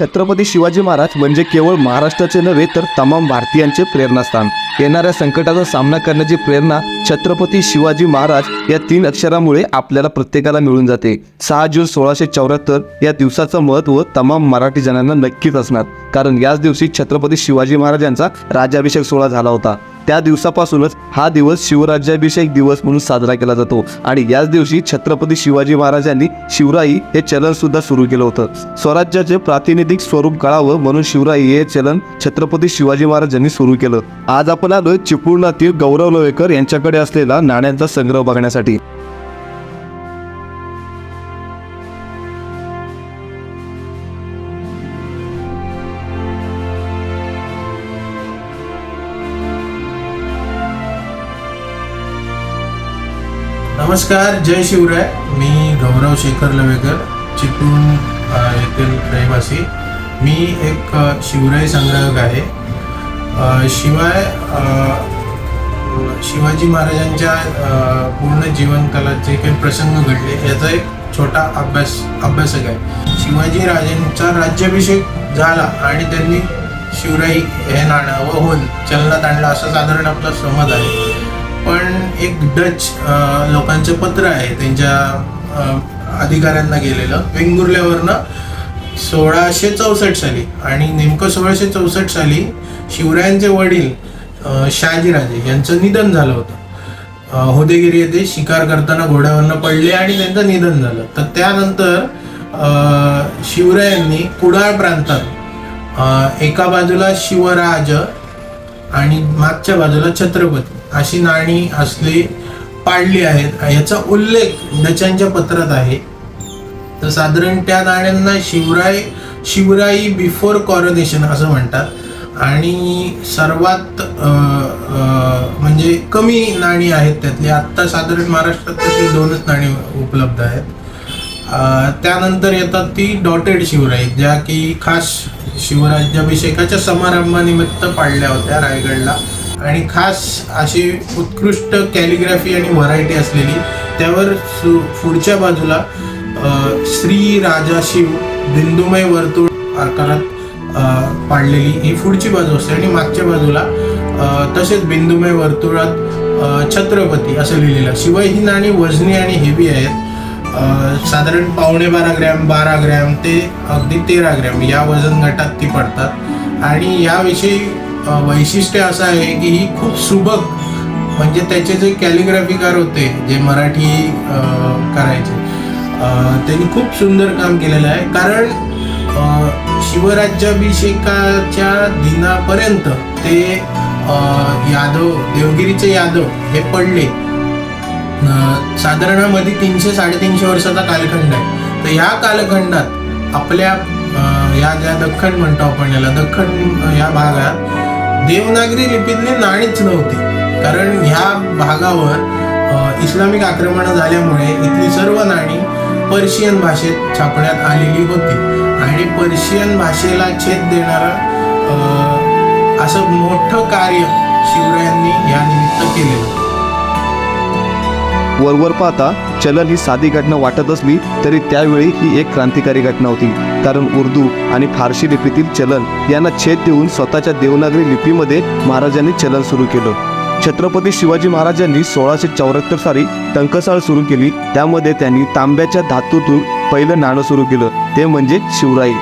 छत्रपती शिवाजी महाराज म्हणजे केवळ महाराष्ट्राचे नव्हे तर तमाम भारतीयांचे प्रेरणास्थान. येणाऱ्या संकटाचा सामना करण्याची प्रेरणा छत्रपती शिवाजी महाराज या तीन अक्षरामुळे आपल्याला प्रत्येकाला मिळून जाते. सहा जून सोळाशे चौऱ्याहत्तर या दिवसाचं महत्त्व तमाम मराठी जणांना नक्कीच असणार. कारण याच दिवशी छत्रपती शिवाजी महाराजांचा राज्याभिषेक सोहळा झाला होता. त्या दिवसापासूनच हा दिवस शिवराज्याभिषेक दिवस म्हणून साजरा केला जातो. आणि याच दिवशी छत्रपती शिवाजी महाराजांनी शिवराई हे चलन सुद्धा सुरू केलं होतं. स्वराज्याचे प्रातिनिधिक स्वरूप कळावं म्हणून शिवराई हे चलन छत्रपती शिवाजी महाराजांनी सुरू केलं. आज आपण आलोय चिपळुणातील गौरव लोवेकर यांच्याकडे असलेला नाण्यांचा संग्रह बघण्यासाठी. नमस्कार जय शिवराय. मी गौरव शेखर लवेकर चिपळूण येथील रहिवासी. मी एक शिवराय संग्राहक आहे. शिवाय शिवाजी महाराजांच्या पूर्ण जीवनकालात जे काही प्रसंग घडले याचा एक छोटा अभ्यास अभ्यासक आहे. शिवाजी राजांचा राज्याभिषेक झाला आणि त्यांनी शिवराई हे नाणं व होल चलनात आणलं असं साधारण आपला समज आहे. पण एक डच लोकांचे लोकांचं पत्र आहे त्यांच्या अधिकाऱ्यांना गेलेलं. वेंगुर्ल्यावरनं सोळाशे चौसष्ट साली आणि नेमकं सोळाशे चौसष्ट साली शिवरायांचे वडील शाजीराजे शहाजीराजे यांचं निधन झालं होतं. होदेगिरी येथे शिकार करताना घोड्यावरनं पडले आणि त्यांचं निधन झालं. तर त्यानंतर शिवरायांनी कुडाळ प्रांतात एका बाजूला शिवराज आणि मागच्या बाजूला छत्रपती अशी नाणी असली पाडली आहेत. याचा उल्लेख डचांच्या पत्रात आहे. तर साधारण त्या नाण्यांना शिवराय शिवराई बिफोर कॉरोनेशन असं म्हणतात. आणि सर्वात म्हणजे कमी नाणी आहेत त्यातली. आत्ता साधारण महाराष्ट्रात तशी दोनच नाणी उपलब्ध आहेत. त्यानंतर येतात ती डॉटेड शिवराई ज्या की खास शिवराज्याभिषेकाच्या समारंभानिमित्त पाडल्या होत्या रायगडला. आणि खास अशी उत्कृष्ट कॅलिग्राफी आणि व्हरायटी असलेली त्यावर सु पुढच्या बाजूला श्री राजा शिव बिंदुमय वर्तुळ आकारात पाडलेली ही पुढची बाजू असते आणि मागच्या बाजूला तसेच बिंदुमय वर्तुळात छत्रपती असं लिहिलेलं. शिवाय ही नाणी वजनी आणि हेवी आहेत. साधारण पावणे बारा ग्रॅम बारा ग्रॅम ते अगदी तेरा ग्रॅम या वजन गटात ती पडतात. आणि याविषयी वैशिष्ट्य असं आहे की ही खूप सुबक म्हणजे त्याचे जे कॅलिग्राफीकार होते जे मराठी करायचे त्यांनी खूप सुंदर काम केलेलं आहे. कारण शिवराज्याभिषेकाच्या दिनापर्यंत ते यादव देवगिरीचे यादव हे पडले. साधारणामध्ये साधारणमध्ये तीनशे साडेतीनशे वर्षाचा कालखंड आहे. तर ह्या कालखंडात आपल्या या ज्या दख्खन म्हणतो आपण याला दख्खन या भागात देवनागरी लिपीतली नाणीच नव्हती. कारण ह्या भागावर इस्लामिक आक्रमणं झाल्यामुळे इथली सर्व नाणी पर्शियन भाषेत छापण्यात आलेली होती. आणि पर्शियन भाषेला छेद देणारा असं मोठं कार्य शिवरायांनी या निमित्त केलेलं. वरवर पाहता चलन ही साधी घटना वाटत असली तरी त्यावेळी ही एक क्रांतिकारी घटना होती. कारण उर्दू आणि फारसी लिपीतील चलन यांना छेद देऊन स्वतःच्या देवनागरी लिपीमध्ये महाराजांनी चलन सुरू केलं. छत्रपती शिवाजी महाराजांनी सोळाशे चौऱ्याहत्तर साली टंकसाळ सुरू केली. त्यामध्ये त्यांनी तांब्याच्या धातूतून पहिलं नाणं सुरू केलं. ते म्हणजे शिवराई